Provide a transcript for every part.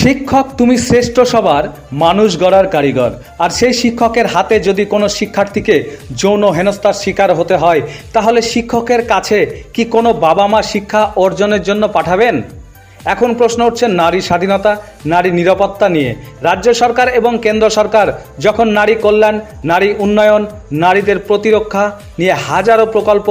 শিক্ষক তুমি শ্রেষ্ঠ সবার মানুষ গড়ার কারিগর। আর সেই শিক্ষকের হাতে যদি কোনো শিক্ষার্থীকে যৌন হেনস্থার শিকার হতে হয়, তাহলে শিক্ষকের কাছে কি কোনো বাবা মা শিক্ষা অর্জনের জন্য পাঠাবেন? এখন প্রশ্ন উঠছে নারী স্বাধীনতা, নারী নিরাপত্তা নিয়ে। রাজ্য সরকার এবং কেন্দ্র সরকার যখন নারী কল্যাণ, নারী উন্নয়ন, নারীদের প্রতিরক্ষা নিয়ে হাজারো প্রকল্প,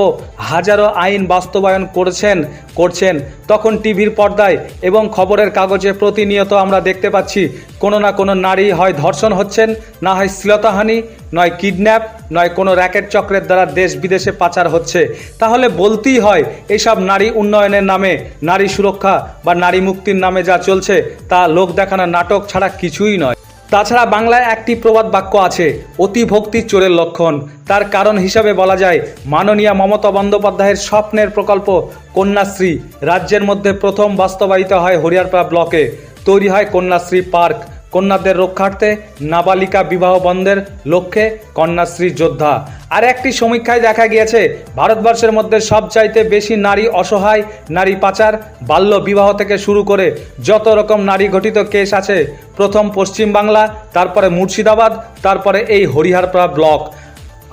হাজারো আইন বাস্তবায়ন করেছেন করছেন। তখন টিভির পর্দায় এবং খবরের কাগজে প্রতিনিয়ত আমরা দেখতে পাচ্ছি, কোনো না কোনো নারী হয় ধর্ষণ হচ্ছেন, না হয় শ্লীলতাহানি, নয় কিডন্যাপ, নয় কোনো র্যাকেট চক্রের দ্বারা দেশ বিদেশে পাচার হচ্ছে। তাহলে বলতেই হয় এইসব নারী উন্নয়নের নামে নারী সুরক্ষা বা নারী মুক্তির নামে যা চলছে, তা লোক দেখানো নাটক ছাড়া কিছুই নয়। তাছাড়া বাংলায় একটি প্রবাদ বাক্য আছে অতি ভক্তি চোরের লক্ষণ। তার কারণ হিসাবে বলা যায়, মাননীয়া মমতা বন্দ্যোপাধ্যায়ের স্বপ্নের প্রকল্প কন্যাশ্রী। রাজ্যের মধ্যে প্রথম বাস্তবায়িত হয় হরিয়ারপাড়া ব্লকে। তৈরি হয় কন্যাশ্রী পার্ক। কন্যাদের রক্ষার্থে নাবালিকা বিবাহ বন্ধের লক্ষ্যে কন্যাশ্রী যোদ্ধা। আর একটি সমীক্ষায় দেখা গিয়েছে, ভারতবর্ষের মধ্যে সবচাইতে বেশি নারী অসহায়, নারী পাচার, বাল্য বিবাহ থেকে শুরু করে যত রকম নারী ঘটিত কেস আছে, প্রথম পশ্চিমবাংলা তারপরে মুর্শিদাবাদ, তারপরে এই হরিহারপাড়া ব্লক।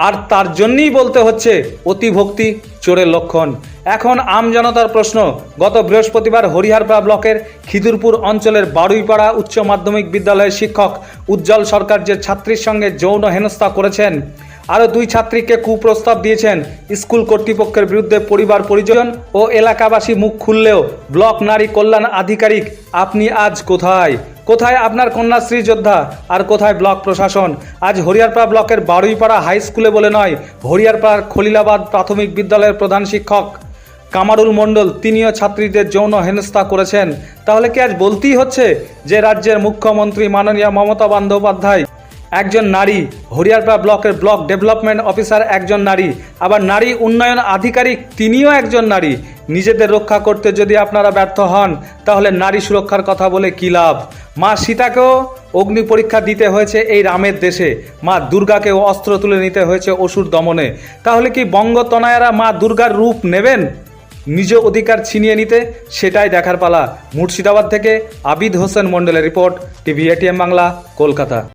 আর তার জন্যই বলতে হচ্ছে অতিভক্তি চোরের লক্ষণ। এখন আম জনতার প্রশ্ন, গত বৃহস্পতিবার হরিহারপাড়া ব্লকের খিদুরপুর অঞ্চলের বারুইপাড়া উচ্চ মাধ্যমিক বিদ্যালয়ের শিক্ষক উজ্জ্বল সরকার যে ছাত্রীর সঙ্গে যৌন হেনস্থা করেছেন আরও দুই ছাত্রীকে কুপ্রস্তাব দিয়েছেন স্কুল কর্তৃপক্ষের বিরুদ্ধে পরিবার পরিজন ও এলাকাবাসী মুখ খুললেও ব্লক নারী কল্যাণ আধিকারিক, আপনি আজ কোথায়? কোথায় আপনার কন্যাশ্রী যোদ্ধা? আর কোথায় ব্লক প্রশাসন? আজ হরিয়ারপাড়া ব্লকের বারুইপাড়া হাই স্কুলে বলে নয়, হরিয়ারপাড়ার খলিলাবাদ প্রাথমিক বিদ্যালয়ের প্রধান শিক্ষক কামারুল মণ্ডল তিনিও ছাত্রীদের যৌন হেনস্থা করেছেন। তাহলে কি আজ বলতেই হচ্ছে যে রাজ্যের মুখ্যমন্ত্রী মাননীয় মমতা বন্দ্যোপাধ্যায় একজন নারী, হরিয়ারপাড়া ব্লকের ব্লক ডেভেলপমেন্ট অফিসার একজন নারী, আবার নারী উন্নয়ন আধিকারিক তিনিও একজন নারী। নিজেদের রক্ষা করতে যদি আপনারা ব্যর্থ হন, তাহলে নারী সুরক্ষার কথা বলে কী লাভ? মা সীতাকেও অগ্নি পরীক্ষা দিতে হয়েছে এই রামের দেশে। মা দুর্গাকেও অস্ত্র তুলে নিতে হয়েছে অসুর দমনে। তাহলে কি বঙ্গতনায়ারা মা দুর্গার রূপ নেবেন? নিজ অধিকার ছিনিয়ে নিতে সেটাই দেখার পালা। মুর্শিদাবাদ থেকে আবিদ হোসেন মণ্ডলের report, TV ATM Bangla, Kolkata.